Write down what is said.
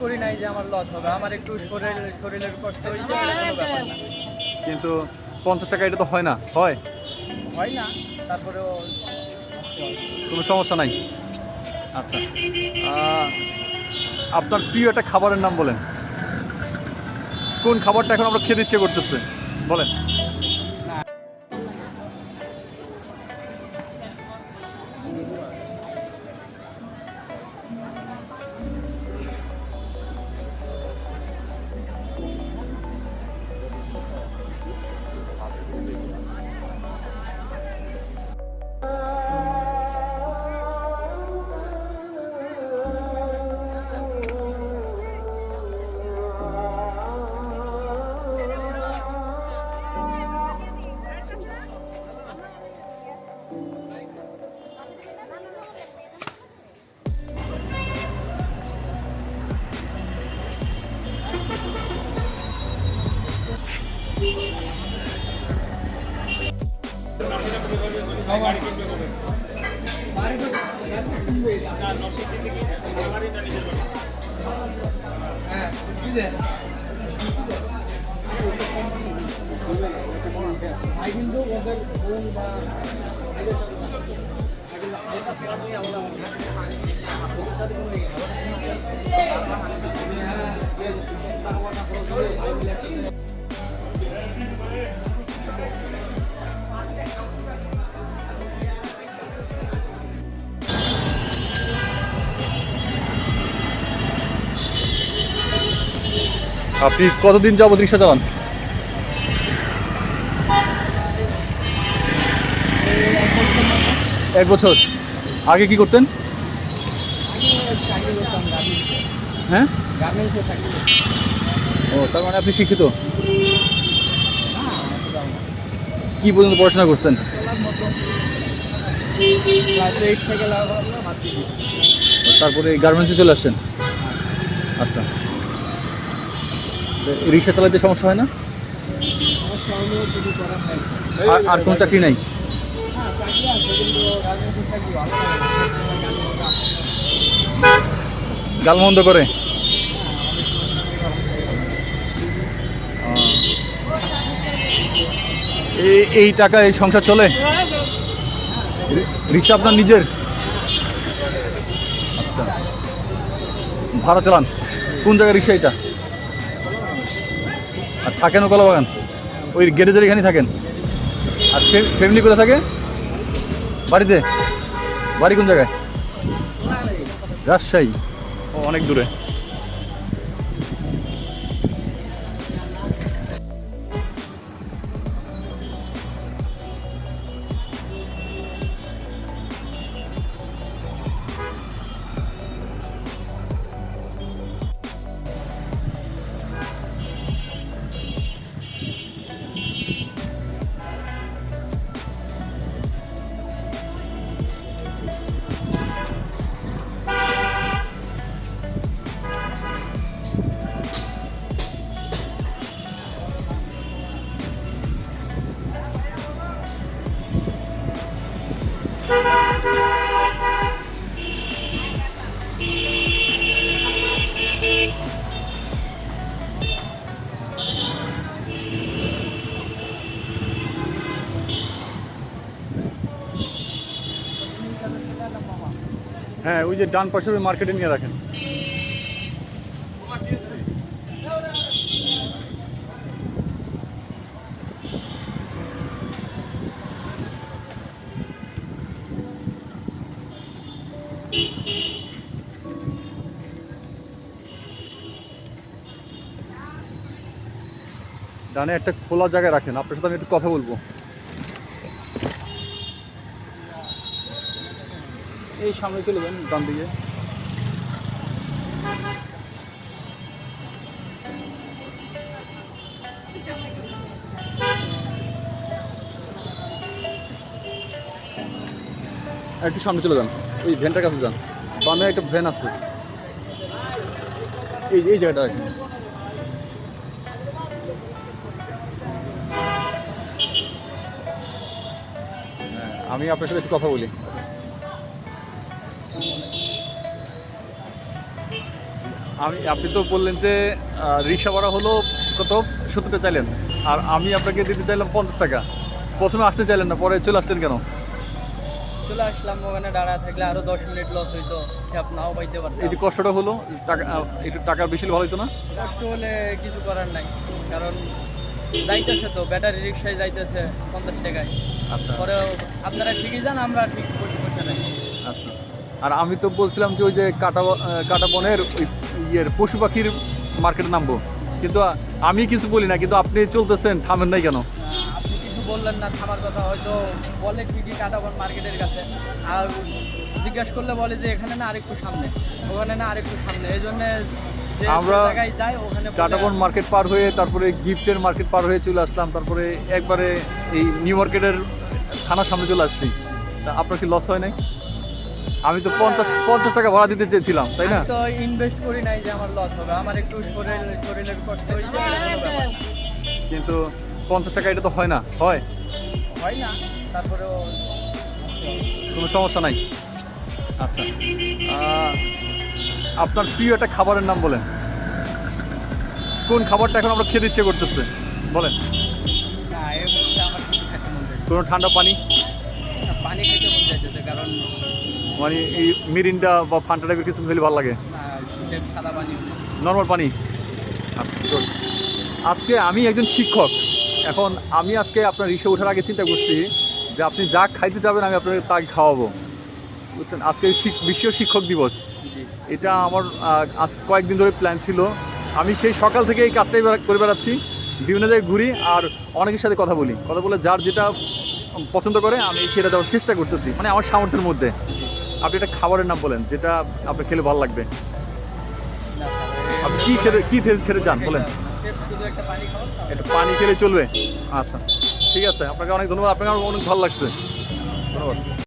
করি নাই যে আমার লস হবে। আমার একটু শরীর শরীরের কষ্ট হয়েছে কোনো ব্যাপার না। কিন্তু পঞ্চাশ টাকা এটা তো হয় না হয়? হয় না তারপরেও কোনো সমস্যা নাই? আচ্ছা। আপনার প্রিয় একটা খাবারের নাম বলেন। কোন খাবারটা এখন আমরা খেতে ইচ্ছে করতেছে? বলেন। I will do whether own বা Thank you. আপনি কতদিন যাবত রিক্সা চালান? এক বছর। আগে কি করতেন? হ্যাঁ? ও, তার মানে আপনি শিক্ষিত? কি পর্যন্ত পড়াশোনা করছেন? তারপরে গার্মেন্টসে চলে আসছেন? আচ্ছা। রিক্সা চালাতে সমস্যা হয় না? আর আর কোনো চাকরি নাই? গালমন্দ করে? এই এই টাকা এই সংসার চলে? রিক্সা আপনার নিজের? আচ্ছা। ভাড়া চালান। কোন জায়গায় রিক্সা এটা? আর থাকেন কলা বাগান ওই গেটেজের এখানেই থাকেন। আর ফ্যামিলি কোথায় থাকে? বাড়িতে? বাড়ি কোন জায়গায়? রাজশাহী। ও, অনেক দূরে। হ্যাঁ ওই যে ডান পাশে ওই মার্কেটে নিয়ে রাখেন। ডানে একটা খোলা জায়গায় রাখেন। আপনার সাথে আমি একটু কথা বলব। এই সামনে চলে যান, ডান দিকে। একটু সামনে চলে যান, ওই ভ্যানটার কাছে যান। বামে একটা ভ্যান আছে। এই এই জায়গাটা আমি আপনার সাথে একটু কথা বলি। আমি আপনি তো বললেন যে রিক্সা ভাড়া হলো কত? সত্তরটা চাইলেন। আর আমি আপনাকে দিতে চাইলাম পঞ্চাশ টাকা। প্রথমে আসতে চাইলেন না পরে চলে আসলেন কেন? চলে আসলাম ওখানে দাঁড়া থাকলে আরও দশ মিনিট লস হইতো। ক্যাব নাও পাইতে এই পারতাম যে কষ্টটা হলো টাকা একটু টাকা বেশি ভালো হইতো না? কষ্ট হলে কিছু করার নাই কারণ যাইতেছে তো ব্যাটারি রিক্সায় যাইতেছে পঞ্চাশ টাকায়। আচ্ছা। পরে আপনারা ঠিকই যান আমরা ঠিক করতে নাই। আচ্ছা। আর আমি তো বলছিলাম যে ওই যে কাটা বনের ওই ইয়ের পশু পাখির মার্কেটে নামবো। কিন্তু আমি কিছু বলি না কিন্তু আপনি চলতেছেন থামেন নাই কেন? আপনি কিছু বললেন না থামার কথা হয়তো বলে ঠিকই কাটাবন মার্কেটের কাছে। আর জিজ্ঞাসা করলে বলে যে এখানে না আরেকটু সামনে ওখানে না আরেকটু সামনে। এই জন্য আমরা কাটাবন মার্কেট পার হয়ে তারপরে গিফটের মার্কেট পার হয়ে চলে আসলাম তারপরে একবারে এই নিউ মার্কেটের থানার সামনে চলে আসছি। তা আপনার কি লস হয় নাই? আমি তো পঞ্চাশ পঞ্চাশ টাকা ভাড়া দিতে চেয়েছিলাম তাই না? তো ইনভেস্ট করি নাই যে আমার লস হবে। আমার একটু শরীরের কষ্ট হয়েছে। কিন্তু পঞ্চাশ টাকা এটা তো হয় না হয়? হয় না তারপরেও কোনো সমস্যা নাই? আচ্ছা। আপনার প্রিয় একটা খাবারের নাম বলেন। কোন খাবারটা এখন আমরা খেতে ইচ্ছে করতেছে? বলেন। কোনো ঠান্ডা পানি? পানি খেতে মন চাইতেছে কারণ মানে এই মিরিন্ডা বা ফান্টা টাইপের কিছু খেলে ভালো লাগে? নর্মাল পানি? আচ্ছা আজকে আমি একজন শিক্ষক। এখন আমি আজকে আপনার রিক্সা ওঠার আগে চিন্তা করছি যে আপনি যা খাইতে যাবেন আমি আপনাকে তাকে খাওয়াবো। বুঝছেন? আজকে বিশ্ব শিক্ষক দিবস। এটা আমার আজ কয়েকদিন ধরে প্ল্যান ছিল। আমি সেই সকাল থেকে এই কাজটাই করে বেড়াচ্ছি। বিভিন্ন জায়গায় ঘুরি আর অনেকের সাথে কথা বলি। কথা বলে যার যেটা পছন্দ করে আমি সেটা দেওয়ার চেষ্টা করতেছি। মানে আমার সামর্থ্যের মধ্যে। আপনি একটা খাবারের নাম বলেন, যেটা আপনার খেলে ভালো লাগবে। আপনি কী খেতে কী খেতে চান, বলেন। একটু পানি খেলে চলবে। আচ্ছা ঠিক আছে, আপনাকে অনেক ধন্যবাদ, আপনাকে আমার অনেক ভালো লাগছে। ধন্যবাদ।